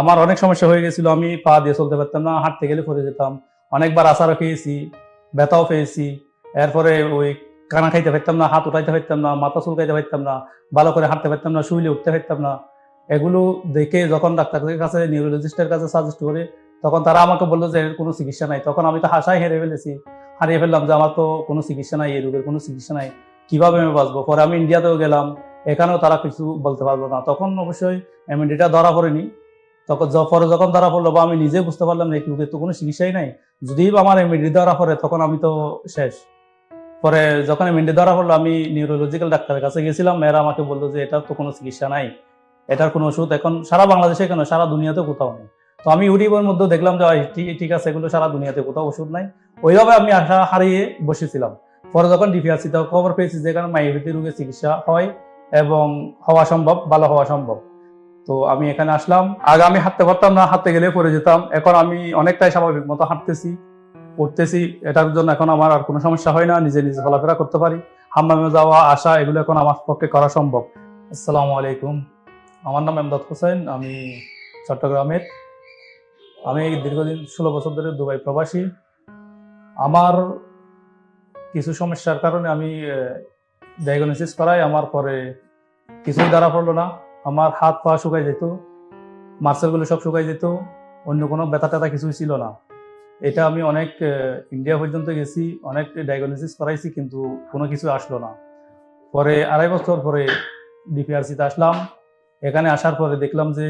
আমার অনেক সমস্যা হয়ে গেছিল, আমি পা দিয়ে চলতে পারতাম না, হাঁটতে গেলে পড়ে যেতাম। অনেকবার আচারও খেয়েছি, ব্যথাও পেয়েছি, এরপরে ওই কানা খাইতে পারতাম না, হাত উঠাইতে পারতাম না, মাথা চুলকাইতে পারতাম না, ভালো করে হাঁটতে পারতাম না, শুইলে উঠতে পারতাম না। এগুলো দেখে যখন ডাক্তারের কাছে, নিউরোলজিস্টের কাছে সাজেস্ট করে, তখন তারা আমাকে বলল যে, এর কোনো চিকিৎসা নাই। তখন আমি তো হাসায় হেরে ফেলেছি। হারিয়ে ফেললাম যে, আমার তো কোনো চিকিৎসা নাই, এই রোগের কোনো চিকিৎসা নাই। কীভাবে আমি বাঁচবো? পরে আমি ইন্ডিয়াতেও গেলাম। এখানেও তারা কিছু বলতে পারল না। তখন অবশ্যই এমএনডিটা ধরা পড়েনি। তখন পরে যখন ধরা পড়ল, বা আমি নিজে বুঝতে পারলাম না রোগের তো কোনো চিকিৎসাই নাই। যদি আমার এমএনডি ধরা পড়ে, তখন আমি তো শেষ। পরে যখন এমএনডি ধরা পড়ল, আমি নিউরোলজিক্যাল ডাক্তারের কাছে গেছিলাম, এরা আমাকে বলল যে এটার তো কোনো চিকিৎসা নাই। এটার কোনো ওষুধ এখন সারা বাংলাদেশে কেন? সারা দুনিয়াতে কোথাও নেই। তো আমি ইউটিউবের মধ্যে দেখলাম যে ঠিক আছে, এগুলো সারা দুনিয়াতে কোথাও ওষুধ নাই। ওইভাবে আমি আশা হারিয়ে বসেছিলাম। পরে যখন ডিপিআরসিতে খবর পেয়েছি যে, কারণে মাইভূতি রোগের চিকিৎসা হয় এবং হওয়া সম্ভব, ভালো হওয়া সম্ভব। তো আমি এখানে আসলাম। আগে আমি হাঁটতে পারতাম না, হাঁটতে গেলে পড়ে যেতাম। এখন আমি অনেকটাই স্বাভাবিক মতো হাঁটতেছি, পড়তেছি। এটার জন্য এখন আমার আর কোনো সমস্যা হয় না, নিজে নিজে চলাফেরা করতে পারি। হাম্মামে যাওয়া, আসা, এগুলো এখন আমার পক্ষে করা সম্ভব। আসসালামু আলাইকুম। আমার নাম এমদাদ হোসেন, আমি চট্টগ্রামের। আমি দীর্ঘদিন, ষোলো বছর ধরে দুবাই প্রবাসী। আমার কিছু সমস্যার কারণে আমি ডায়াগনোসিস করাই, আমার পরে কিছুই ধরা পড়ল না। আমার হাত পা শুকাই যেত, মার্সেলগুলো সব শুকাই যেত, অন্য কোনো ব্যথা ট্যাথা কিছুই ছিল না। এটা আমি অনেক ইন্ডিয়া পর্যন্ত গেছি, অনেক ডায়াগনোসিস করাইছি, কিন্তু কোনো কিছু আসলো না। পরে আড়াই বছর পরে ডিপিআরসিতে আসলাম। এখানে আসার পরে দেখলাম যে,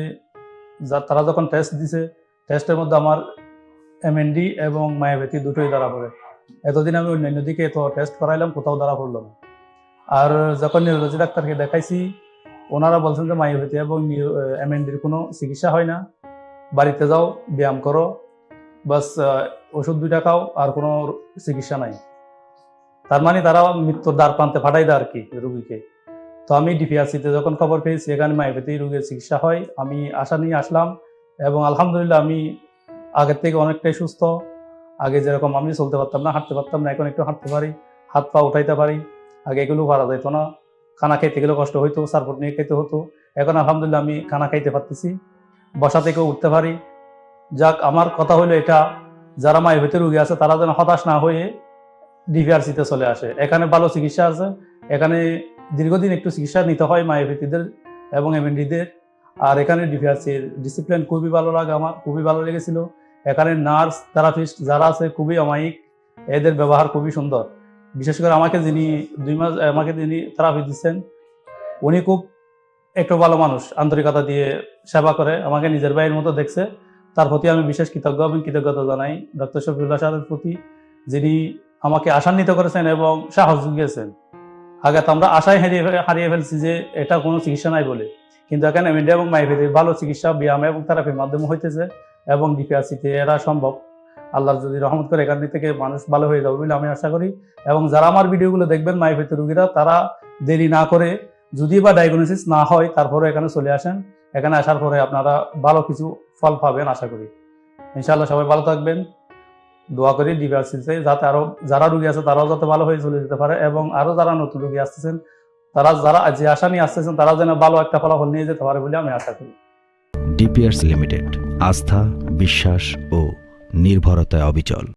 যা, তারা যখন টেস্ট দিছে টেস্টের মধ্যে আমার এমএনডি এবং মায়াবেতি দুটোই ধরা পড়ে। এতদিন আমি অন্যান্য দিকে তো টেস্ট করাইলাম, কোথাও ধরা পড়ল না। আর যখন নিউরোলজি ডাক্তারকে দেখাইছি ওনারা বলছেন যে মায়োপ্যাথি এবং এমএনডির কোনো চিকিৎসা হয় না। বাড়িতে যাও, ব্যায়াম করো, বাস ওষুধ দুইটা খাও, আর কোনো চিকিৎসা নাই। তার মানে তারা মৃত্যুর দ্বার প্রান্তে ফাটাই দেয় আর কি রুগীকে। তো আমি ডিপিআরসিতে যখন খবর পেয়েছি, এখানে মায়োপ্যাথি রোগের চিকিৎসা হয়। আমি আশা নিয়ে আসলাম এবং আলহামদুলিল্লাহ আমি আগের থেকে অনেকটাই সুস্থ। আগে যেরকম আমি চলতে পারতাম না, হাঁটতে পারতাম না, এখন একটু হাঁটতে পারি, হাত পা উঠাইতে পারি, আগে এগুলো পারা যেত না। খানা খাইতে গেলে কষ্ট হইতো সারপট নিয়ে খাইতে হতো। এখন আলহামদুলিল্লাহ আমি খানা খাইতে পারতেছি। বসা থেকেও উঠতে পারি। যাক, আমার কথা হলো এটা, যারা মায়ের ভিতরে রুগী আছে, তারা যেন হতাশ না হয়ে ডিভিআরসিতে চলে আসে। এখানে ভালো চিকিৎসা আছে, এখানে দীর্ঘদিন একটু চিকিৎসা নিতে হয় মায়ের ভিত্তিদের এবং এমএনডিদের আর এখানে ডিভিআরসির ডিসিপ্লিন খুবই ভালো লাগে আমার, খুবই ভালো লেগেছিল। এখানে নার্স, থেরাপিস্ট যারা আছে, খুবই অমায়িক, এদের ব্যবহার খুবই সুন্দর। বিশেষ করে আমাকে যিনি দুই মাস আমাকে যিনি থেরাপি দিচ্ছেন, উনি খুব একটু ভালো মানুষ, আন্তরিকতা দিয়ে সেবা করে, আমাকে নিজের ভাইয়ের মতো দেখছে। তার প্রতি আমি বিশেষ কৃতজ্ঞ এবং কৃতজ্ঞতা জানাই ডক্টর শফিউল্লাহ সাহেবের প্রতি, যিনি আমাকে আশান্বিত করেছেন এবং সাহস জুগিয়েছেন। আগে তো আমরা আশায় হারিয়ে হারিয়ে ফেলছি যে এটা কোনো চিকিৎসা নাই বলে। কিন্তু এখানে ইন্ডিয়া এবং মাইভেদের ভালো চিকিৎসা, ব্যায়াম এবং থেরাপির মাধ্যমে হইতেছে এবং ডিপিআরসিতে এরা সম্ভব। আল্লাহর যদি রহমত করে এখান থেকে মানুষ ভালো হয়ে যাবে বলে আমি আশা করি। এবং যারা আমার ভিডিওগুলো দেখবেন মাইভেতে রুগীরা, তারা দেরি না করে যদি বা ডায়াগনোসিস না হয়, তারপরে এখানে চলে আসেন। এখানে আসার পরে আপনারা ভালো কিছু ফল পাবেন আশা করি। ইনশাআল্লাহ সবাই ভালো থাকবেন। দোয়া করি ডিভার্সিতে যাতে আরও যারা রুগী আছে, তারাও যাতে ভালো হয়ে চলে যেতে পারে এবং আরও যারা নতুন রুগী আসতেছেন, তারা যারা যে আশা নিয়ে আসতেছেন, তারা যেন ভালো একটা ফলাফল নিয়ে যেতে পারে বলে আমি আশা করি। ডিপিয়ার্স লিমিটেড আস্থা, বিশ্বাস ও নির্ভরতায় অবিচল।